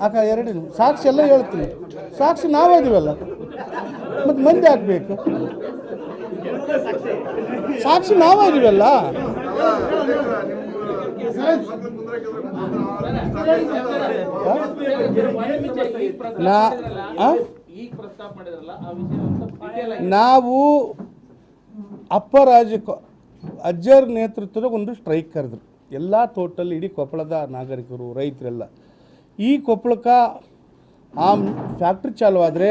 ಅಕ್ಕ, ಎರಡು ಸಾಕ್ಷಿ ಎಲ್ಲ ಹೇಳ್ತೀನಿ. ಸಾಕ್ಷಿ ನಾವೇ ಇದೀವಲ್ಲ ಮತ್ತು ಮಂದಿ ಹಾಕ್ಬೇಕು ಸಾಕ್ಷಿ ನಾವೇ ಇದೀವಲ್ಲ ನಾ, ಆ? ಅಪ್ಪ ನಾವು ಅಪ್ಪರಾಜ ಅಜ್ಜರ್ ನೇತೃತ್ವದ ಒಂದು ಸ್ಟ್ರೈಕ್ ಕರೆದ್ರು. ಎಲ್ಲ ಟೋಟಲ್ ಇಡೀ ಕೊಪ್ಪಳದ ನಾಗರಿಕರು, ರೈತರೆಲ್ಲ. ಈ ಕೊಪ್ಪಳಕ್ಕೆ ಆ ಫ್ಯಾಕ್ಟ್ರಿ ಚಾಲು ಆದರೆ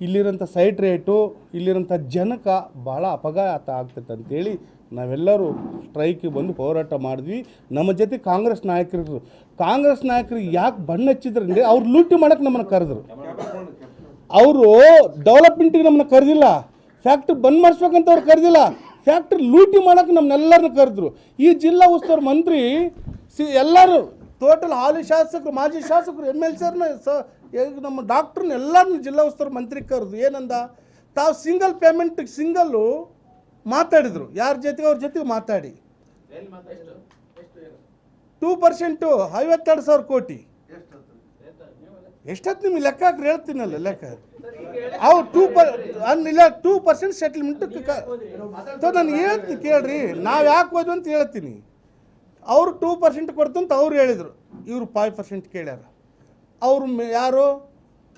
ಇಲ್ಲಿರೋಂಥ ಸೈಟ್ ರೇಟು, ಇಲ್ಲಿರೋಂಥ ಜನಕ್ಕೆ ಭಾಳ ಅಪಘಾತ ಆಗ್ತೈತೆ ಅಂತೇಳಿ ನಾವೆಲ್ಲರೂ ಸ್ಟ್ರೈಕಿಗೆ ಬಂದು ಹೋರಾಟ ಮಾಡಿದ್ವಿ. ನಮ್ಮ ಜೊತೆ ಕಾಂಗ್ರೆಸ್ ನಾಯಕರು ಕಾಂಗ್ರೆಸ್ ನಾಯಕರು ಯಾಕೆ ಬಣ್ಣ ಹಚ್ಚಿದ್ರು ಅಂದರೆ ಅವ್ರು ಲೂಟಿ ಮಾಡೋಕ್ಕೆ ನಮ್ಮನ್ನು ಕರೆದ್ರು. ಅವರು ಡೆವಲಪ್ಮೆಂಟಿಗೆ ನಮ್ಮನ್ನು ಕರೆದಿಲ್ಲ. ಫ್ಯಾಕ್ಟ್ರಿ ಬಂದ್ ಮಾಡಿಸ್ಬೇಕಂತ ಅವ್ರು ಕರೆದಿಲ್ಲ. ಫ್ಯಾಕ್ಟ್ರಿ ಲೂಟಿ ಮಾಡೋಕೆ ನಮ್ಮನ್ನೆಲ್ಲರನ್ನ ಕರೆದ್ರು. ಈ ಜಿಲ್ಲಾ ಉಸ್ತುವಾರಿ ಮಂತ್ರಿ ಸಿ ಎಲ್ಲರೂ ಟೋಟಲ್ ಹಾಲಿ ಶಾಸಕರು ಮಾಜಿ ಶಾಸಕರು ಎಂ ಎಲ್ ಸಿರ್ನ ಸ ನಮ್ಮ ಡಾಕ್ಟ್ರನ್ನ ಎಲ್ಲರನ್ನ ಜಿಲ್ಲಾ ಉಸ್ತುವಾರಿ ಮಂತ್ರಿ ಕರೆದು ಏನಂದ? ತಾವು ಸಿಂಗಲ್ ಪೇಮೆಂಟ್ ಸಿಂಗಲ್ಲು ಮಾತಾಡಿದರು. ಯಾರ ಜೊತೆಗೆ ಅವ್ರ ಜೊತೆಗೆ ಮಾತಾಡಿ? ಟೂ ಪರ್ಸೆಂಟು ಐವತ್ತೆರಡು ಸಾವಿರ ಕೋಟಿ. ಎಷ್ಟೊತ್ತು ನಿಮ್ಗೆ ಲೆಕ್ಕ ಹಾಕ್ರಿ ಹೇಳ್ತೀನಲ್ಲ ಲೆಕ್ಕ? ಅವ್ರು ಟೂ ಪರ್ ಇಲ್ಲ ಟೂ ಪರ್ಸೆಂಟ್ ಸೆಟ್ಲ್ಮೆಂಟ್ ನಾನು ಹೇಳ್ತೀನಿ ಕೇಳ್ರಿ, ನಾವು ಯಾಕೆ ಹೋದ್ವಿ ಅಂತ ಹೇಳ್ತೀನಿ. ಅವರು ಟೂ ಪರ್ಸೆಂಟ್ ಕೊಡ್ತಂತ ಅವ್ರು ಹೇಳಿದರು. ಇವರು ಫೈವ್ ಪರ್ಸೆಂಟ್ ಕೇಳ್ಯಾರ. ಅವರು ಯಾರು?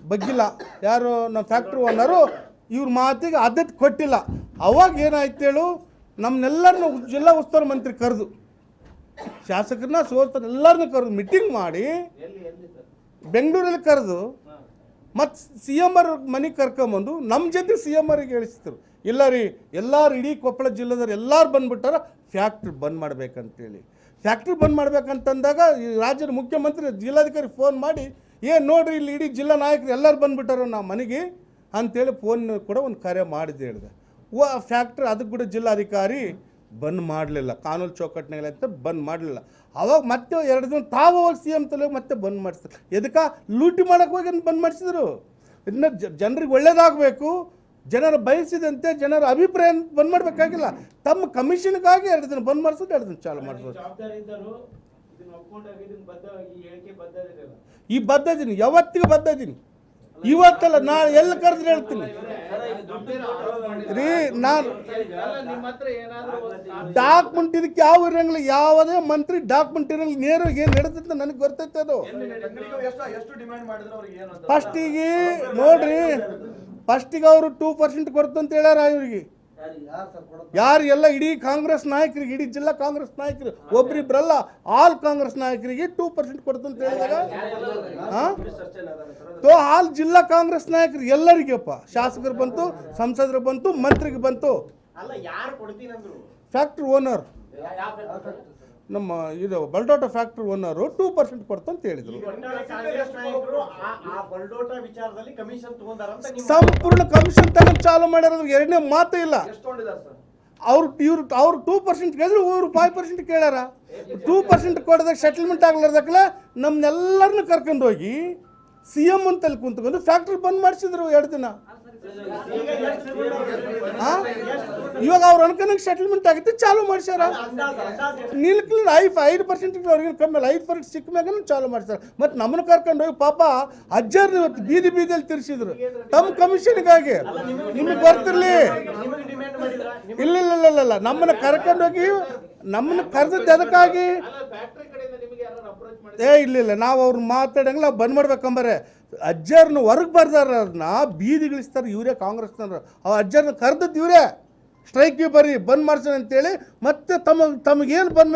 ಬಗ್ಗಿಲ್ಲ. ಯಾರು? ನಮ್ಮ ಫ್ಯಾಕ್ಟ್ರಿ ಓನರು ಇವ್ರ ಮಾತಿಗೆ ಆದ್ಯತೆ ಕೊಟ್ಟಿಲ್ಲ. ಅವಾಗ ಏನಾಯ್ತು ಹೇಳು ನಮ್ಮನ್ನೆಲ್ಲರನ್ನ ಜಿಲ್ಲಾ ಉಸ್ತುವಾರಿ ಮಂತ್ರಿ ಕರೆದು. ಶಾಸಕರನ್ನ ಸೋಲ್ತಾರ ಎಲ್ಲರನ್ನ ಕರೆದು ಮೀಟಿಂಗ್ ಮಾಡಿ ಬೆಂಗಳೂರಲ್ಲಿ ಕರೆದು ಮತ್ತು ಸಿ ಎಂ ಆರ್ ಮನೆಗೆ ಕರ್ಕೊಂಬಂದು ನಮ್ಮ ಜೊತೆ ಸಿ ಎಂ ಆರ್ಗೆ ಹೇಳಿಸ್ತಿರು ಇಲ್ಲ ರೀ, ಎಲ್ಲರೂ ಇಡೀ ಕೊಪ್ಪಳ ಜಿಲ್ಲೆದವ್ರು ಎಲ್ಲರೂ ಬಂದ್ಬಿಟ್ಟಾರ, ಫ್ಯಾಕ್ಟ್ರಿ ಬಂದ್ ಮಾಡ್ಬೇಕಂತೇಳಿ. ಫ್ಯಾಕ್ಟ್ರಿ ಬಂದ್ ಮಾಡ್ಬೇಕಂತಂದಾಗ ಈ ರಾಜ್ಯದ ಮುಖ್ಯಮಂತ್ರಿ, ಜಿಲ್ಲಾಧಿಕಾರಿ ಫೋನ್ ಮಾಡಿ ಏನು ನೋಡ್ರಿ, ಇಲ್ಲಿ ಇಡೀ ಜಿಲ್ಲಾ ನಾಯಕರು ಎಲ್ಲರೂ ಬಂದುಬಿಟ್ಟಾರ ನಾವು ಮನೆಗೆ ಅಂತೇಳಿ ಫೋನ್ ಕೂಡ ಒಂದು ಕಾರ್ಯ ಮಾಡಿದೆ ಹೇಳಿದೆ. ಓ ಫ್ಯಾಕ್ಟ್ರಿ ಅದಕ್ಕೆ ಕೂಡ ಜಿಲ್ಲಾಧಿಕಾರಿ ಬಂದ್ ಮಾಡಲಿಲ್ಲ. ಕಾನೂನು ಅಂತ ಬಂದ್ ಮಾಡಲಿಲ್ಲ. ಅವಾಗ ಮತ್ತೆ ಎರಡು ದಿನ ತಾವು ಹೋಗಿ ಸಿ ಎಂ ತಲೆ ಮತ್ತೆ ಬಂದ್ ಮಾಡಿಸ್ತಾರೆ ಎದಕ್ಕೆ? ಲೂಟಿ ಮಾಡೋಕೆ ಹೋಗಿ ಅಂತ ಬಂದ್ ಮಾಡಿಸಿದ್ರು. ಇನ್ನು ಜನರಿಗೆ ಒಳ್ಳೇದಾಗಬೇಕು. ಜನರು ಬಯಸಿದಂತೆ ಜನರ ಅಭಿಪ್ರಾಯ ಬಂದ್ ಮಾಡಬೇಕಾಗಿಲ್ಲ. ತಮ್ಮ ಕಮಿಷನ್ಗಾಗಿ ಎರಡು ದಿನ ಬಂದ್ ಮಾಡಿಸೋದು ಎರಡು ದಿನ ಚಾಲು ಮಾಡಿಸೋದು ಈ ಬದ್ಧ ಇದಿರಲ್ಲ ಈ ಬದ್ಧ ಇದೀನಿ. ಯಾವತ್ತಿಗೂ ಬದ್ಧ ಇದೀನಿ. ಇವತ್ತಲ್ಲ ನಾನು ಎಲ್ಲಿ ಕರೆದ್ರೆ ಹೇಳ್ತೀನಿ? ರೀ, ನಾನು ಡಾಕ್ಯುಮೆಂಟ್ ಇದಕ್ಕೆ ಯಾವ ಇರಂಗಿಲ್ಲ, ಯಾವುದೇ ಮಂತ್ರಿ ಡಾಕ್ಯುಮೆಂಟ್ ಇರಂಗಿಲ್ಲ, ನೇರವಾಗಿ ಏನು ನಡೀತೈತೆ ನನಗೆ ಗೊತ್ತೈತೆ ಅದು. ಫಸ್ಟಿಗೆ ನೋಡ್ರಿ ಫಸ್ಟಿಗೆ ಅವರು ಟೂ ಪರ್ಸೆಂಟ್ ಕೊಡ್ತಂತ ಹೇಳ್ಯಾರ ಇವ್ರಿಗೆ. ಯಾರು ಎಲ್ಲ ಇಡೀ ಕಾಂಗ್ರೆಸ್ ನಾಯಕರಿಗೆ ಇಡೀ ಜಿಲ್ಲಾ ಕಾಂಗ್ರೆಸ್ ನಾಯಕರು ಒಬ್ರಿಬ್ರಲ್ಲ ಆಲ್ ಕಾಂಗ್ರೆಸ್ ನಾಯಕರಿಗೆ ಟೂ ಪರ್ಸೆಂಟ್ ಕೊಡ್ತಂತ ಹೇಳಿದಾಗ ಹಾಂ ತೋ ಆಲ್ ಜಿಲ್ಲಾ ಕಾಂಗ್ರೆಸ್ ನಾಯಕರು ಎಲ್ಲರಿಗೆಪ್ಪ ಶಾಸಕರು ಬಂತು ಸಂಸದರು ಬಂತು ಮಂತ್ರಿಗೆ ಬಂತು. ಫ್ಯಾಕ್ಟ್ರಿ ಓನರ್ ನಮ್ಮ ಇದು Baldota factory owner two percent ಕೊಡ್ತು ಹೇಳಿದರು ಹೇಳಿದ್ರು ಸಂಪೂರ್ಣ ಕಮಿಷನ್ ತಗೊಂಡು ಚಾಲು ಮಾಡ್ಯಾರ ಎರಡನೇ ಮಾತು ಇಲ್ಲ ಅವ್ರು ಇವ್ರು ಅವ್ರು ಟೂ ಪರ್ಸೆಂಟ್ ಕೇಳಿದ್ರು ಇವ್ರು ಫೈವ್ ಪರ್ಸೆಂಟ್ ಕೇಳ್ಯಾರ ಟೂ ಪರ್ಸೆಂಟ್ ಕೊಡದಾಗ ಸೆಟಲ್ಮೆಂಟ್ ಆಗ್ಲಾರ್ದಕ್ಕಲ್ಲ ನಮ್ಮನ್ನೆಲ್ಲರನ್ನು ಕರ್ಕೊಂಡು ಹೋಗಿ ಸಿ ಎಂ ಅಂತಲ್ಲಿ ಕುಂತ್ಕೊಂಡು ಫ್ಯಾಕ್ಟ್ರಿ ಬಂದ್ ಮಾಡಿಸಿದ್ರು ಎರಡು ದಿನ? ಇವಾಗ ಅವ್ರು ಅನ್ಕೊಂಡಂಗೆ ಸೆಟಲ್ಮೆಂಟ್ ಆಗುತ್ತೆ ಚಾಲು ಮಾಡಿಸ್ಯಾರ. ಅಂದಾಜು ಅಂದಾಜು ನಿಲ್ಕಲಿ ಐದು ಐದು ಪರ್ಸೆಂಟ್ ಅವ್ರಿಗೆ ಕಮ್ಮಿ ಐದು ಪರ್ಸೆಂಟ್ ಸಿಕ್ಕ ಮ್ಯಾಗ ಚಾಲು ಮಾಡ್ತಾರೆ ಮತ್ತು ನಮ್ಮನ್ನು ಕರ್ಕೊಂಡು ಹೋಗಿ ಪಾಪ ಅಜ್ಜರ್ ಇವತ್ತು ಬೀದಿ ಬೀದಿಯಲ್ಲಿ ತಿರ್ಸಿದ್ರು. ತಮ್ಮ ಕಮಿಷನ್ಗಾಗಿ ನಿಮಗೆ ಬರ್ತಿರ್ಲಿ. ಇಲ್ಲ ಇಲ್ಲ ಇಲ್ಲ ಇಲ್ಲ, ನಮ್ಮನ್ನು ನಮ್ಮನ್ನ ಕರ್ಕೊಂಡು ಹೋಗಿ ನಮ್ಮನ್ನ ಕರೆದದ್ದು ಅದಕ್ಕಾಗಿ ಏ ಇಲ್ಲ ಇಲ್ಲ ನಾವು ಅವ್ರು ಮಾತಾಡಂಗಿಲ್ಲ ಬಂದ್ ಮಾಡ್ಬೇಕಂಬರೆ. ಅಜ್ಜರ್ನ ಹೊರಗೆ ಅವ್ರನ್ನ ಬೀದಿಗಿಳಿಸ್ತಾರೆ ಇವರೇ ಕಾಂಗ್ರೆಸ್ನವ್ರು. ಆ ಅಜ್ಜರ್ನ ಕರೆದದ್ದು ಇವರೇ. ಸ್ಟ್ರೈಕ್ಗೆ ಬರ್ರಿ, ಬಂದ್ ಮಾಡ್ಸೋಣ ಅಂತೇಳಿ ಮತ್ತೆ ತಮ್ಮ, ತಮಗೇನು ಬಂದ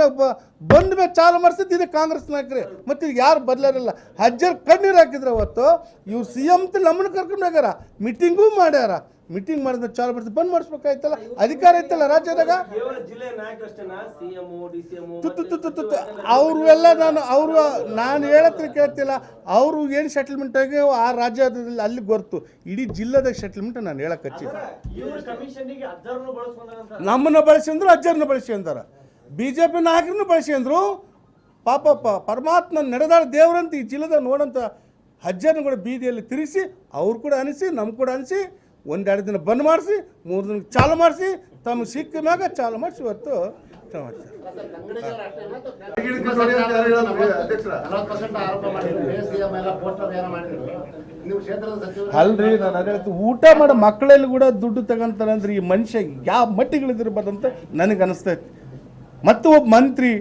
ಬಂದ ಮೇಲೆ ಚಾಲು ಮಾಡಿಸಿದ್ದು ಇದೆ ಕಾಂಗ್ರೆಸ್ ನಾಯಕರೇ. ಮತ್ತೆ ಈಗ ಯಾರು ಬದಲಾರಿಲ್ಲ ಹಜ್ಜರ್ ಕಣ್ಣೀರು ಹಾಕಿದ್ರು ಅವತ್ತು, ಇವ್ರು ಸಿ ಎಂ ನಮ್ಮನ್ನ ಕರ್ಕೊಂಡು ಹೋಗ್ಯಾರ. ಮೀಟಿಂಗೂ ಮಾಡ್ಯಾರ. ಮೀಟಿಂಗ್ ಮಾಡಿದ್ರೆ ಚಾಲು ಬರ್ತದೆ. ಬಂದ್ ಮಾಡಿಸ್ಬೇಕಾಯ್ತಲ್ಲ. ಅಧಿಕಾರ ಐತಲ್ಲ ರಾಜ್ಯದಾಗ? ತುತ್ತು ತುತ್ತು ತುತ್ತು ಅವರು ಎಲ್ಲ ನಾನು ಅವರು ನಾನು ಹೇಳತ್ರ ಕೇಳ್ತಿಲ್ಲ. ಅವರು ಏನು ಸೆಟಲ್ಮೆಂಟ್ ಆಗಿ ಆ ರಾಜ್ಯದಲ್ಲಿ ಅಲ್ಲಿ ಗೊತ್ತು ಇಡೀ ಜಿಲ್ಲೆದಾಗ ಸೆಟಲ್ಮೆಂಟ್ ನಾನು ಹೇಳಕ್ ಹಚ್ಚಿದ್ದೆ ನಮ್ಮನ್ನ ಬಳಸಿ ಅಂದ್ರು ಬಳಸ್ಕೊಂಡಂತ ನಮ್ಮನ್ನ ಬಳಸಿದ್ರು ಅಜ್ಜರನ್ನ ಬಳಸಿ ಅಂದಾರ. ಬಿ ಜೆ ಪಿ ನಾಯಕರನ್ನು ಬಳಸಿ ಅಂದರು. ಪಾಪ ಪರಮಾತ್ಮ ನಡೆದಾಳ ದೇವರಂತ ಈ ಜಿಲ್ಲೆದಾಗ ನೋಡಂತ ಅಜ್ಜರನ್ನು ಕೂಡ ಬೀದಿಯಲ್ಲಿ ತಿರುಗಿಸಿ ಅವ್ರು ಕೂಡ ಅನಿಸಿ ನಮ್ಗೆ ಕೂಡ ಅನಿಸಿ ಒಂದೆರಡು ದಿನ ಬಂದ್ ಮಾಡಿಸಿ, ಮೂರು ದಿನ ಚಾಲು ಮಾಡಿಸಿ, ತಮಗೆ ಸಿಕ್ಕ ಮ್ಯಾಗ ಚಾಲು ಮಾಡಿಸಿ ಇವತ್ತು ಅಲ್ರಿ, ನಾನು ಅದೇ ಊಟ ಮಾಡೋ ಮಕ್ಕಳಲ್ಲಿ ಕೂಡ ದುಡ್ಡು ತಗೊಂತಾರೆ ಅಂದ್ರೆ ಈ ಮನುಷ್ಯ ಯಾವ ಮಟ್ಟಿಗಳಿದಿರ್ಬೋದಂತ ನನಗೆ ಅನಿಸ್ತೈತಿ. ಮತ್ತು ಒಬ್ಬ ಮಂತ್ರಿ,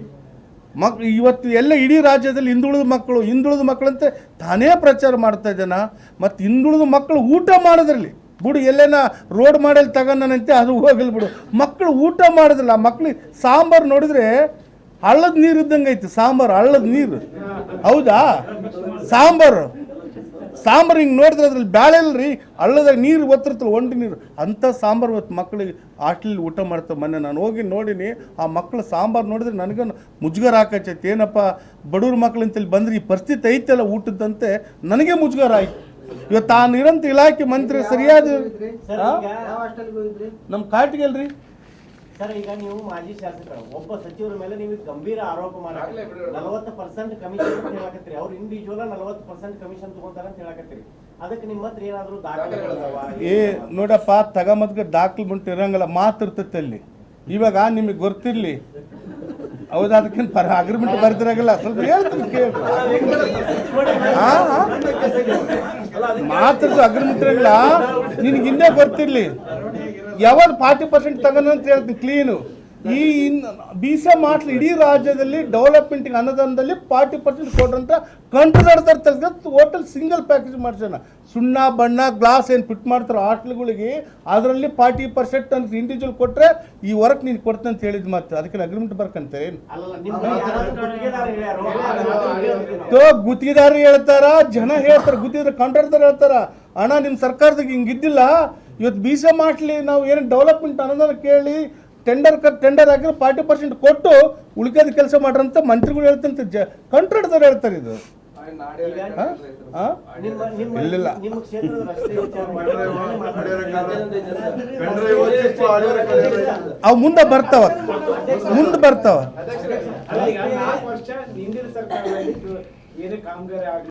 ಮಕ್ ಇವತ್ತು ಎಲ್ಲ ಇಡೀ ರಾಜ್ಯದಲ್ಲಿ ಹಿಂದುಳಿದ ಮಕ್ಕಳು, ಹಿಂದುಳಿದ ಮಕ್ಕಳಂತೆ ತಾನೇ ಪ್ರಚಾರ ಮಾಡ್ತಾ ಇದ್ದಾನ, ಮತ್ತು ಹಿಂದುಳಿದ ಮಕ್ಕಳು ಊಟ ಮಾಡೋದ್ರಲ್ಲಿ ಬಿಡು, ಎಲ್ಲೇನ ರೋಡ್ ಮಾಡಲ್ಲಿ ತಗೊಂಡನಂತೆ ಅದು ಹೋಗಲ್ ಬಿಡು. ಮಕ್ಕಳು ಊಟ ಮಾಡೋದಿಲ್ಲ, ಮಕ್ಳಿಗೆ ಸಾಂಬಾರು ನೋಡಿದ್ರೆ ಹಳ್ಳದ ನೀರು ಇದ್ದಂಗೆ ಐತಿ, ಸಾಂಬಾರು, ಹಳ್ಳದ ನೀರು. ಹೌದಾ? ಸಾಂಬಾರು. ಸಾಂಬಾರು ಹಿಂಗೆ ನೋಡಿದ್ರೆ ಅದ್ರಲ್ಲಿ ಬ್ಯಾಳೆ ಇಲ್ರಿ, ಹಳ್ಳದಾಗ ನೀರು ಒತ್ತಿರ್ತಲ್ಲ, ಒಂಟಿ ನೀರು. ಅಂಥ ಸಾಂಬಾರು ಇವತ್ತು ಮಕ್ಕಳಿಗೆ ಹಾಸ್ಟೆಲ್ ಊಟ ಮಾಡ್ತವೆ ಮೊನ್ನೆ ನಾನು ಹೋಗಿ ನೋಡೀನಿ, ಆ ಮಕ್ಕಳು ಸಾಂಬಾರು ನೋಡಿದ್ರೆ ನನಗೆ ಮುಜುಗರ ಹಾಕಚ್ಚೈತೆ ಏನಪ್ಪ, ಬಡವ್ರ ಮಕ್ಳು ಅಂತೇಳಿ ಬಂದ್ರೆ ಈ ಪರಿಸ್ಥಿತಿ ಐತಲ್ಲ ಊಟದಂತೆ ನನಗೆ ಮುಜುಗರ ಆಯ್ತು. ಇವತ್ತು ತಾನು ನಿರಂತರ ಇಲಾಖೆ ಮಂತ್ರಿ ಸರಿಯಾದ ನಮ್ಮ ಕಾಟಿಗೆ ಅಲ್ರಿ ಸರ್ ಈಗ ನೀವು ಮಾಜಿ ಶಾಸಕರು ಒಬ್ಬ ಸಚಿವರ ಮೇಲೆ ನೀವು ಗಂಭೀರ ಆರೋಪ ಮಾಡಕ್ಕೆ ನಲವತ್ತು ಪರ್ಸೆಂಟ್ ಕಮಿಷನ್ ಅಂತ ಹೇಳಕತ್ತೀರಿ ಅವ್ರು ಇಂಡಿವಿಜುವಲ್ ನಲವತ್ತು ಪರ್ಸೆಂಟ್ ಕಮಿಷನ್ ತಗೊಂತಾರ ಅಂತ ಹೇಳಕತ್ತೀರಿ ಅದಕ್ಕೆ ನಿಮ್ಮ ಹತ್ರ ಏನಾದರೂ ದಾಖಲೆ ಏ ನೋಡಪ್ಪ ತಗೊಂಬದ್ಗೆ ದಾಖಲೆ ಬಂಟು ಇರಂಗಿಲ್ಲ ಮಾತು ಇರ್ತೈತೆ ಅಲ್ಲಿ ಇವಾಗ ನಿಮಗೆ ಗೊತ್ತಿರಲಿ ಹೌದು ಅದಕ್ಕಿಂತ ಪರ ಅಗ್ರಿಮೆಂಟ್ ಬರ್ದಿರಂಗಿಲ್ಲ ಸ್ವಲ್ಪ ಹೇಳ್ತೀನಿ ಕೇಳಿ ಮಾತ್ರದ್ದು ಅಗ್ರಿಮೆಂಟ್ ಇರಂಗಿಲ್ಲ ನಿನಗೆ ಹಿಂದೆ ಬರ್ತಿರ್ಲಿ. ಯಾವಾಗ ಫಾರ್ಟಿ ಪರ್ಸೆಂಟ್ ತಗೊಂಡು ಅಂತ ಹೇಳ್ತೀನಿ ಕ್ಲೀನು ಈ ಬಿ ಸಿ ಮಾಡ್ಲಿ ಇಡೀ ರಾಜ್ಯದಲ್ಲಿ ಡೆವಲಪ್ಮೆಂಟ್ಗೆ ಅನುದಾನದಲ್ಲಿ ಫಾರ್ಟಿ ಪರ್ಸೆಂಟ್ ಕೊಡ್ರಂತ ಕಂಟ್ರೋಲ್ ಹೋಟೆಲ್ ಸಿಂಗಲ್ ಪ್ಯಾಕೇಜ್ ಮಾಡ್ಸೋಣ. ಸುಣ್ಣ, ಬಣ್ಣ ಗ್ಲಾಸ್ ಏನು ಫಿಟ್ ಮಾಡ್ತಾರೋ ಹಾಟ್ಲ್ಗಳಿಗೆ ಅದರಲ್ಲಿ ಫಾರ್ಟಿ ಪರ್ಸೆಂಟ್ ಅಂತ ಇಂಡಿವಿಜುವಲ್ ಕೊಟ್ಟರೆ ಈ ವರ್ಕ್ ನೀನು ಕೊಡ್ತೇನೆ ಅಂತ ಹೇಳಿದ್ ಮತ್ತೆ ಅದಕ್ಕೆ ಅಗ್ರಿಮೆಂಟ್ ಬರ್ಕಂತ. ಏನು ನಿಮ್ಮ ಯಾರಾದ್ರೂ ಗುತ್ತಿಗೆದಾರ ಹೇಳ್ತಾರ, ಜನ ಹೇಳ್ತಾರ, ಗುತ್ತಿಗೆದಾರ ಕಾಂಟ್ರಾಕ್ಟರ್ ಹೇಳ್ತಾರ. ಅಣ್ಣ ನಿಮ್ಮ ಸರ್ಕಾರದಾಗ ಹಿಂಗಿದ್ದಿಲ್ಲ ಇವತ್ತು ಬಿ ಸಿ ಮಾಡ್ಲಿ ನಾವು ಏನು ಡೆವಲಪ್ಮೆಂಟ್ ಅನ್ನೋದನ್ನ ಕೇಳಿ ಟೆಂಡರ್ ಕ ಟೆಂಡರ್ ಹಾಕಿದ್ರೆ ಫಾರ್ಟಿ ಪರ್ಸೆಂಟ್ ಕೊಟ್ಟು ಉಳಿಕೆದ ಕೆಲಸ ಮಾಡ್ರಂತ ಮಂತ್ರಿಗಳು ಹೇಳ್ತಂತ ಜ ಕಾಂಟ್ರಾಕ್ಟರ್ ಹೇಳ್ತಾರೆ ಇದು. ಅವ್ ಮುಂದ ನಿಮ್ಮ ನಿಮ್ಮ ನಿಮ್ಮ ಕ್ಷೇತ್ರದ ರಸ್ತೆ ವಿಚಾರ ಮಾಡಿ. ಅವು ಮುಂದೆ ಬರ್ತಾವ. ಮುಂದೆ ಬರ್ತಾವ.